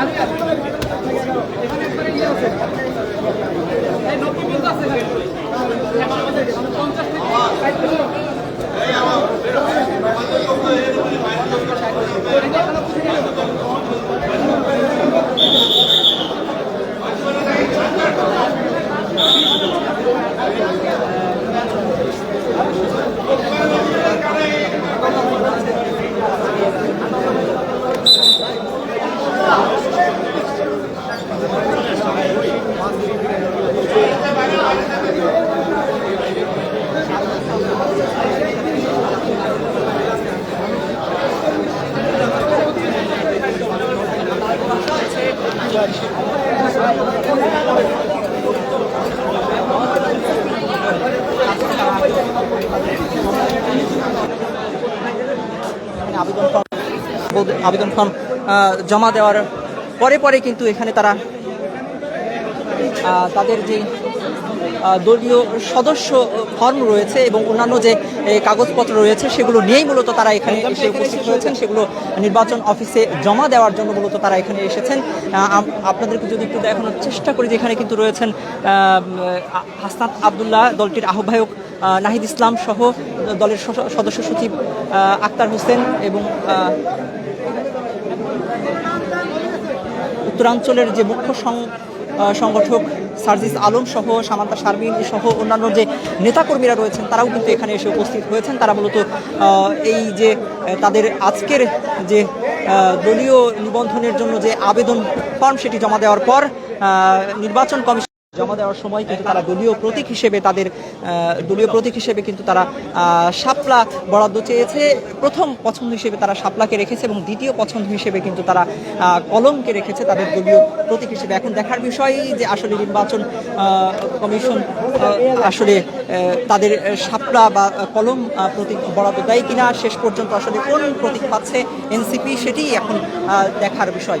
Спасибо. আবেদন ফর্ম আবেদন ফর্ম জমা দেওয়ার পরে পরে কিন্তু এখানে তারা তাদের যে দলীয় সদস্য ফর্ম রয়েছে এবং অন্যান্য যে কাগজপত্র রয়েছে, সেগুলো নিয়েই মূলত তারা এখানে এসে উপস্থিত হয়েছেন। সেগুলো নির্বাচন অফিসে জমা দেওয়ার জন্য মূলত তারা এখানে এসেছেন। আপনাদেরকে যদি একটু দেখানোর চেষ্টা করি যে এখানে কিন্তু রয়েছেন হাসনাত আবদুল্লাহ দলটির আহ্বায়ক নাহিদ ইসলাম সহ দলের সদস্য সচিব আক্তার হোসেন এবং উত্তরাঞ্চলের যে মুখ্য সং- সংগঠক সার্জিস আলম সহ, সামান্তা শারমিন সহ অন্যান্য যে নেতাকর্মীরা রয়েছেন, তারাও কিন্তু এখানে এসে উপস্থিত হয়েছেন। তারা মূলত এই যে তাদের আজকের যে দলীয় নিবন্ধনের জন্য যে আবেদন ফর্ম সেটি জমা দেওয়ার পর নির্বাচন কমিশন জমা দেওয়ার সময় কিন্তু তারা দলীয় প্রতীক হিসেবে তাদের দলীয় প্রতীক হিসেবে কিন্তু তারা শাপলা বরাদ্দ চেয়েছে। প্রথম পছন্দ হিসেবে তারা শাপলাকে রেখেছে এবং দ্বিতীয় পছন্দ হিসেবে কিন্তু তারা কলমকে রেখেছে তাদের দলীয় প্রতীক হিসেবে। এখন দেখার বিষয় যে আসলে নির্বাচন কমিশন আসলে তাদের শাপলা বা কলম প্রতীক বরাদ্দ দেয় কিনা, শেষ পর্যন্ত আসলে কোন প্রতীক পাচ্ছে এনসিপি, সেটি এখন দেখার বিষয়।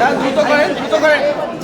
না, দ্রুত করেন দ্রুত করেন যে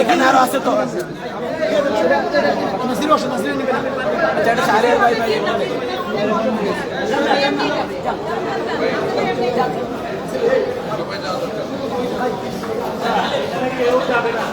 এখানে আরও আছে তো সাহের ভাই। যাবে না।